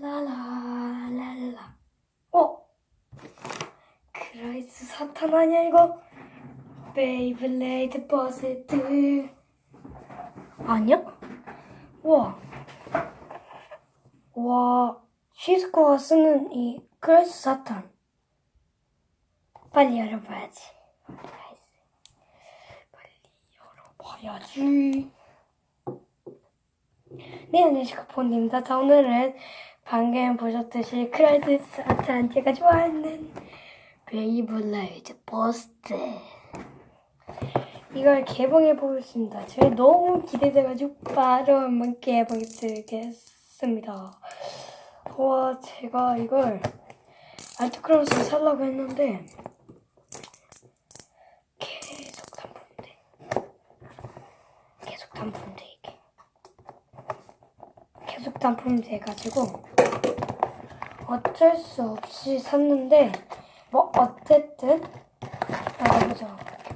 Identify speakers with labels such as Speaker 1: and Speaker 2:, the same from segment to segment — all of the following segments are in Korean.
Speaker 1: 랄라랄라랄라. 어? 크라이스 사탄 아니야 이거? 베이블레이드 버스트. 아니야? 와. 와. 시스코가 쓰는 이 크라이스 사탄. 빨리 열어봐야지. 빨리 열어봐야지. 네, 안녕하십니까, 폰입니다. 자, 오늘은 방금 보셨듯이 크라이스 사탄 제가 좋아하는 베이블레이드 버스트. 이걸 개봉해 보겠습니다. 제가 너무 기대돼가지고 바로 한번 개봉해 드리겠습니다. 와, 제가 이걸 알트크로스 살라고 했는데 계속 단품돼. 계속 단품돼 이게. 계속 단품 돼가지고 어쩔 수 없이 샀는데 뭐 어쨌든 나가보자.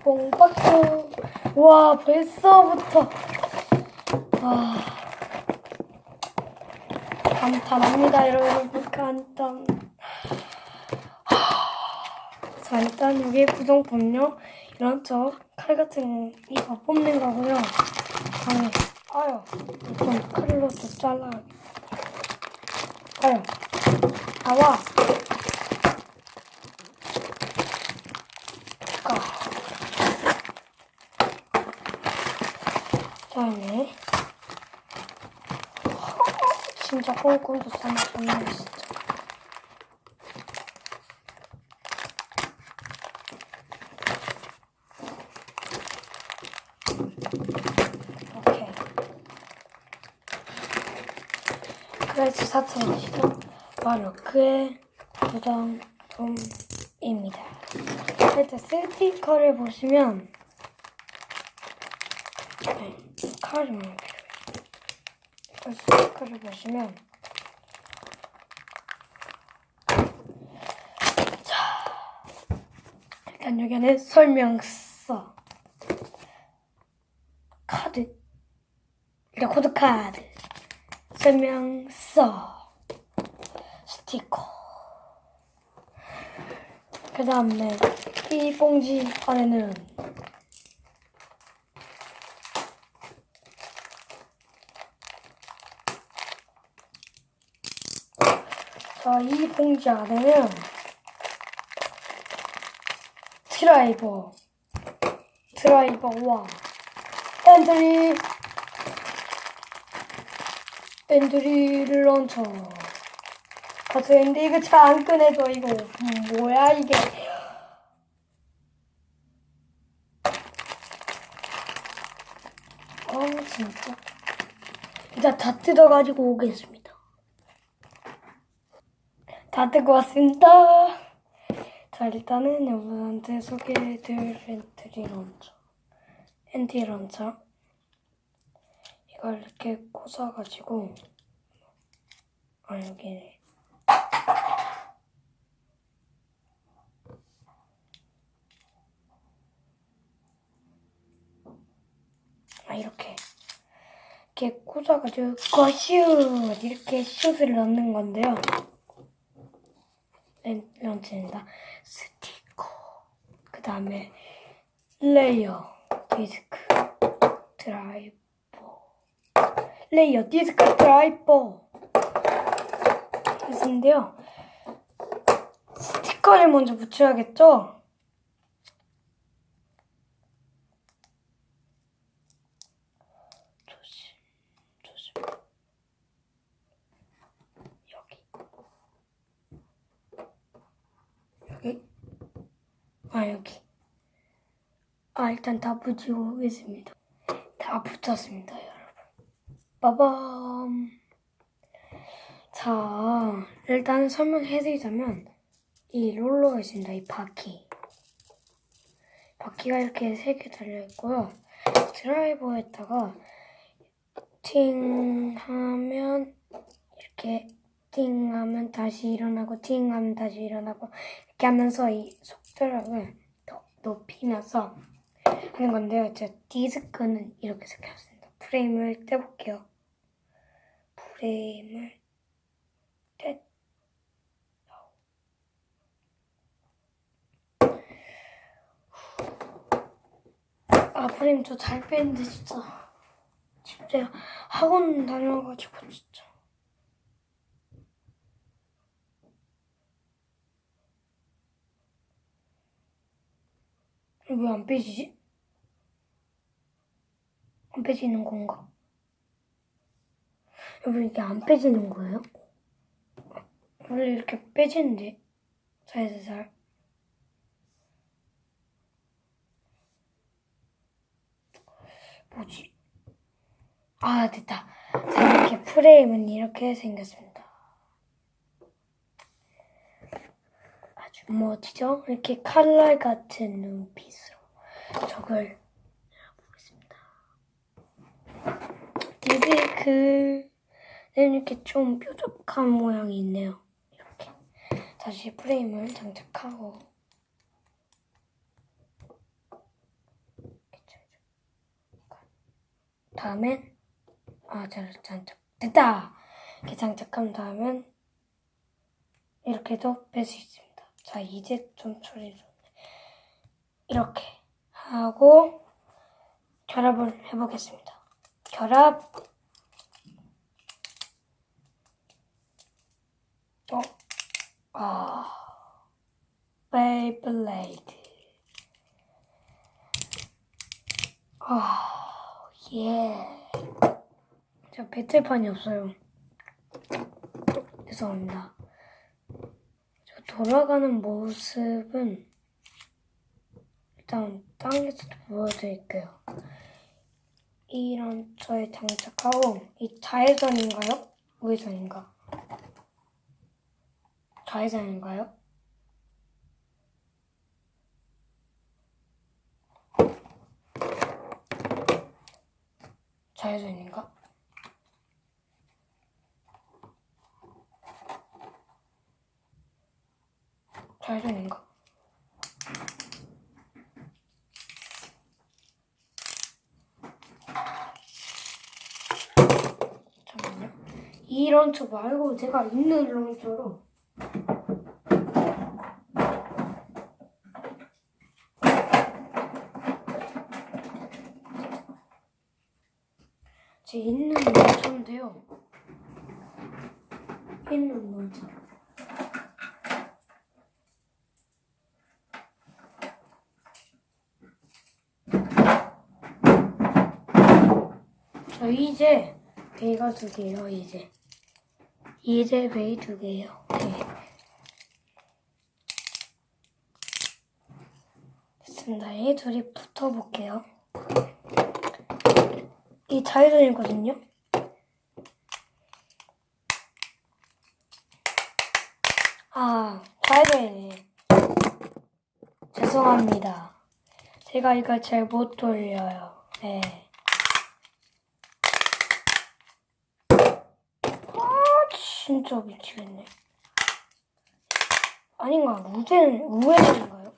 Speaker 1: 뽕박스. 와 벌써부터 와 감탄합니다 여러분 감탄. 자 일단 여기 구성품요 이런 저 칼 같은 이거 뽑는 거고요. 아니 아유 이건 칼로 또 잘라. 아 유 나와. 까. 그다음에 진짜 꼼꼼도 싸먹었네 진짜. 오케이. 그래서 사탕이시죠? 바로 그의 부정품입니다. 일단 스티커를 보시면 네, 칼이. 일단 스티커를 보시면 자 일단 여기는 설명서 카드 일단 코드 카드 설명서 스티커. 그 다음에 이 봉지 안에는 자, 이 봉지 안에는 드라이버 드라이버와 엔드리 엔드리 런처 가서 엔드 이거 잘 안 꺼내줘 이거. 음, 뭐야 이게. 아 진짜. 일단 다 뜯어가지고 오겠습니다. 다 뜯고 왔습니다. 자 일단은 여러분한테 소개해드릴 엔트리 런처 엔티 런처 이걸 이렇게 꽂아가지고 아 여기. 아 이렇게. 이렇게 꽂아가지고 거슛 이렇게 슛을 넣는 건데요. 렌, 런치입니다. 스티커. 그 다음에 레이어 디스크. 드라이버 레이어 디스크 드라이버 있는데요. 스티커를 먼저 붙여야겠죠? 조심 조심. 여기. 여기? 아 여기. 아 일단 다 붙이고 오겠습니다. 다 붙였습니다 빠밤 자 일단 설명해드리자면 이 롤러가 있습니다 이 바퀴 바퀴가 이렇게 세 개 달려있고요 드라이버에다가 팅 하면 이렇게 팅 하면 다시 일어나고 팅 하면 다시 일어나고 이렇게 하면서 이 속도력을 더 높이면서 하는 건데요. 제 디스크는 이렇게 생겼습니다. 프레임을 떼볼게요. 프레임을 넷. 아, 프레임 저잘 빼는데 진짜. 집에 학원 다녀가지고 진짜. 왜 안 빼지지? 안 빼지는 건가? 여러분 이게 안 빼지는 거예요? 원래 이렇게 빼지는데 살살살 뭐지? 아 됐다 자 이렇게 프레임은 이렇게 생겼습니다 아주 멋지죠? 이렇게 칼날 같은 눈빛으로 저걸 보겠습니다 디비크는 이렇게 좀 뾰족한 모양이 있네요 이렇게 다시 프레임을 장착하고 다음엔 아, 잘 장착 됐다. 이렇게 장착한 다음엔 이렇게도 뺄 수 있습니다. 자, 이제 좀 처리 좀 이렇게 하고 결합을 해보겠습니다. 결합. 어, 아, 베이 블레이드. 아, 예. 저 배틀판이 없어요. 죄송합니다. 저 돌아가는 모습은 일단 땅에서 보여드릴게요. 이런 저의 장착하고 이 자외선인가요? 우회선인가? 자외선인가요? 자외선인가? 자외선인가? 잠깐만요. 이 런처 말고 제가 있는 런처로 제 있는 런처인데요. 있는 런처. 저 이제 베이가 두 개요, 이제. 이제 베이 두 개요. 네. 됐습니다. 이 둘이 붙어볼게요. 이 자유선이거든요. 아, 자유선이네. 죄송합니다. 제가 이걸 잘 못 돌려요. 네. 아, 진짜 미치겠네. 아닌가? 우회전, 우회전인가요?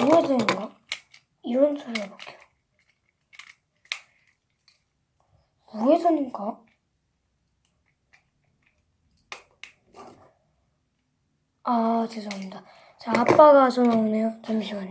Speaker 1: 우회전인가? 이런 소리 해볼게요. 우회전인가? 아, 죄송합니다. 자, 아빠가 전화 오네요. 잠시만요.